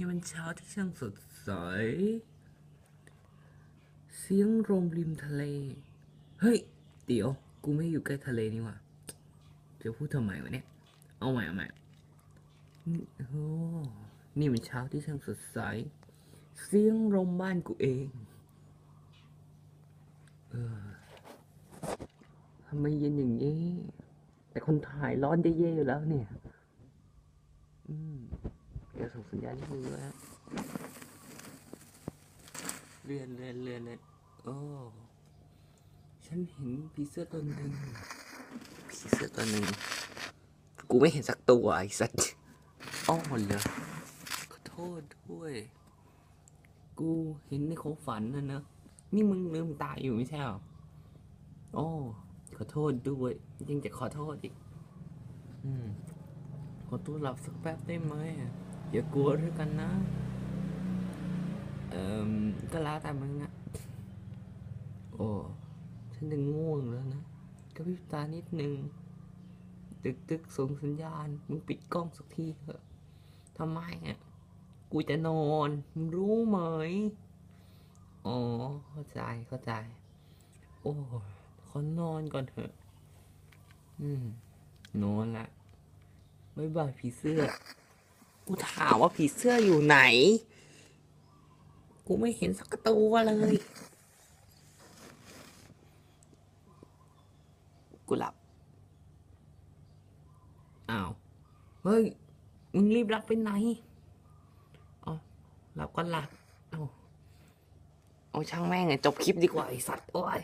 นี่มันเช้าที่ช่างสดใส เสียงลมริมทะเล เฮ้ย เดี๋ยว กูไม่อยู่ใกล้ทะเลนี่ว่าจะพูดทำไมวะเนี่ย เอาใหม่เอาใหม่โอ้นี่มันเช้าที่ช่างสดใส เสียงลมบ้านกูเองเออทำไมเย็นอย่างนี้ แต่คนถ่ายร้อนได้เย่อยู่แล้วเนี่ย ส่งสัญญาณนิดนึงด้วยฮะเลื่อนเลื่อนเลื่อนเลยโอ้ฉันเห็นผีเสื้อตัวหนึ่งผีเสื้อตัวหนึ่งกูไม่เห็นสักตัวไอ้สัตว์อ้อเหรอขอโทษด้วย กูเห็นในของฝันนะเนอะนี่มึงลืมตาอยู่ไม่ใช่หรอโอ้ขอโทษด้วยยังจะขอโทษอีก อืมขอตัวหลับสักแป๊บได้ไหม อย่ากลัวด้วยกันนะ เอ่อก็แล้วแต่มึงอะโอ้ฉันจะง่วงแล้วนะก็พริบตานิดนึงตึกตึกส่งสัญญาณ มึงปิดกล้องสักทีเถอะทำไมอะ กูจะนอน มึงรู้ไหม อ๋อ เข้าใจ เข้าใจ โอ้ขอนอนก่อนเถอะ อืม นอนละ บ๊ายบายผีเสื้อ กูถามว่าผีเสื้ออยู่ไหน กูไม่เห็นสักตัวเลย กูหลับ อ้าว เฮ้ย มึงรีบหลับไปไหนอ๋อหลับก็หลับ เอาเอาช่างแม่งไงจบคลิปดีกว่าไอสัตว์ โอ้ย